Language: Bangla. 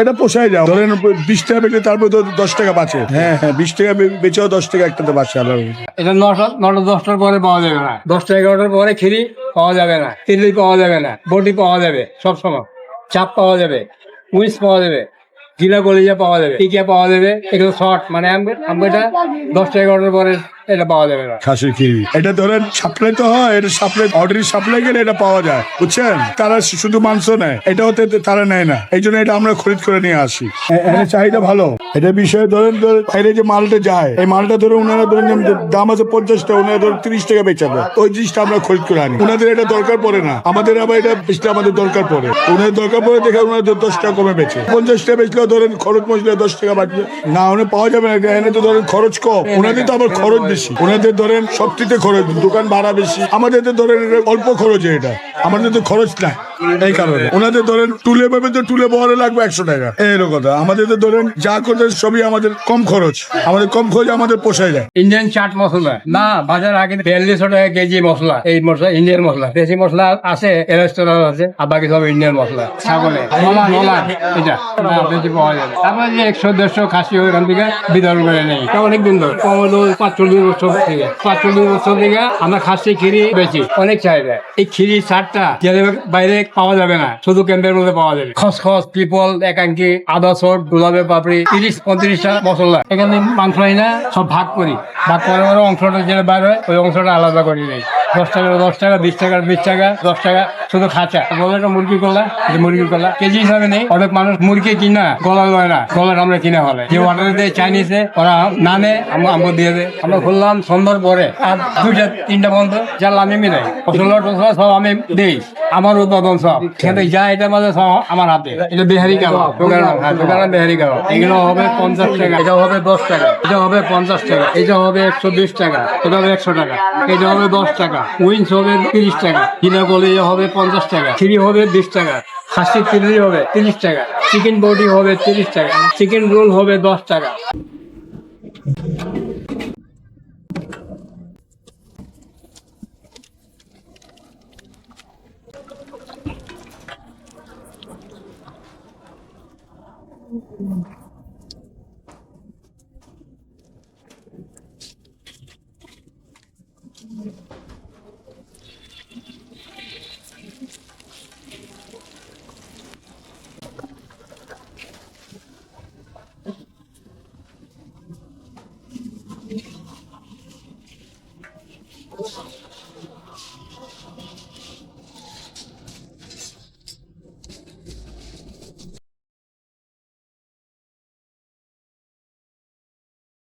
এটা পোষায় যাও। ধরেন বিশ টাকা বেচলে তারপর তো দশ টাকা বাঁচে। হ্যাঁ হ্যাঁ বিশ টাকা বেচেও দশ টাকা একটাতে বাঁচে আল্লাহ এটা নটা নটা দশটার পরে পাওয়া যাবে না। দশটা এগারোটার পরে খিরি পাওয়া যাবে না। তিল্লি পাওয়া যাবে না। বটি পাওয়া যাবে সব সময়। চাপ পাওয়া যাবে। উইস পাওয়া যাবে। গিলা কলিজা পাওয়া যাবে। টিকিয়া পাওয়া যাবে। এগুলো শর্ট। মানে আম- আম- এটা দশটা এগারোটার পরে এটা পাওয়া যাবে না খাসির এটা ধরেন সাপ্লাই তো হয়, এটা সাপ্লাই অর্ডারি সাপ্লাই গেলে এটা পাওয়া যায়, বুঝছেন? তারা শুধু মাংস নেয়, এটা হতে তারা নেয় না। এই জন্য এটা আমরা খরিদ করে নিয়ে আসি। এ- এর চাহিদা ভালো। এটা বিষয়ে ধরেন বাইরে যে মালটা যায়, এই মালটা ধরে ওনারা ধরেন দাম আছে পঞ্চাশ টাকা ওনারা ধরেন তিরিশ টাকা বেচাবে ওই জিনিসটা আমরা খরিদ করে আনি। ওনাদের এটা দরকার পড়ে না। আমাদের আবার এটা বেচলে আমাদের দরকার পড়ে। ওনাদের দরকার পড়ে দেখে ওনাদের দশ টাকা কমে বেচে। পঞ্চাশ টাকা বেচলেও ধরেন খরচ মশলা দশ টাকা বাঁচবে না ওনার পাওয়া যাবে না এখানে তো ধরেন খরচ কম। ওনাদের তো আবার খরচ বেশি। ওনাদের ধরেন সবটিতে খরচ, দোকান ভাড়া বেশি। আমাদের তো ধরেন অল্প খরচে এটা। আমাদের তো খরচ নাই। এই কারণে। ওনাদের ধরেন টুলে পাবে তো টুলে বহরে লাগবে একশো টাকা। কথা। আমাদের তো ধরেন যা করতে সবই আমাদের কম খরচ। আমাদের কম খরচ আমাদের পোষায় যায়। ইন্ডিয়ান চাট মশলা। না, বাজার আগে বিয়াল্লিশশো টাকা কেজি মশলা। এই মশলা ইন্ডিয়ান মশলা। দেশি মশলা আছে আছে, আর বাকি সব ইন্ডিয়ান মশলা। ছাগলে তারপরে যে একশো, দেড়শো খাসি ওইখান থেকে বিতরণ করে নেই। অনেক দিন ধরে। পাঁচচল্লিশ বছর থেকে। পাঁচচল্লিশ বছর থেকে আমরা খাসি খিরি বেশি অনেক চাহিদা। এই খিরি চাটটা বাইরে পাওয়া যাবে না। শুধু ক্যাম্পের মধ্যে পাওয়া যাবে। খসখস পিপল একাঙ্কি আদা সট গোলাপের পাপড়ি, তিরিশ পঁয়ত্রিশটা মশলা। এখানে মাংস হয় না, সব ভাগ করি। ভাগ পরে অংশটা যেটা বার হয়, ওই অংশটা আলাদা করে নেই। দশ টাকা দশ টাকা, বিশ টাকা বিশ টাকা, দশ টাকা, শুধু খাঁচা। গলাটা মুরগি গলা এটা মুরগির গলা কেজি হিসাবে নেই। অনেক মানুষ মুরগি কিনা, গলা লয় না। গলার আমরা কিনা হলে যে অর্ডার দেয় চাইনিজে ওরা না নেয়, আমরা আমাকে দিয়ে দেয়। আমরা খুললাম, সন্ধ্যার পরে, আর দুইটা, তিনটা বন্ধ যা আমি মিলাই সব আমি দেই। আমার উৎপাদন সব। সেখানে যা এটা মাঝে সব আমার হাতে। এটা বিহারি কাবাব দোকান হ্যাঁ দোকানে বিহারি কাবাব। এগুলো হবে পঞ্চাশ টাকা। এটা হবে দশ টাকা। এটা হবে পঞ্চাশ টাকা। এটা হবে একশো বিশ টাকা। এটা হবে একশো টাকা। এটা হবে দশ টাকা। উইন্স হবে তিরিশ টাকা। কিনা বলে হবে পঞ্চাশ টাকা। খিরি হবে বিশ টাকা। খাসি চিলি হবে তিরিশ টাকা। চিকেন বডি হবে তিরিশ টাকা। চিকেন রোল হবে দশ টাকা।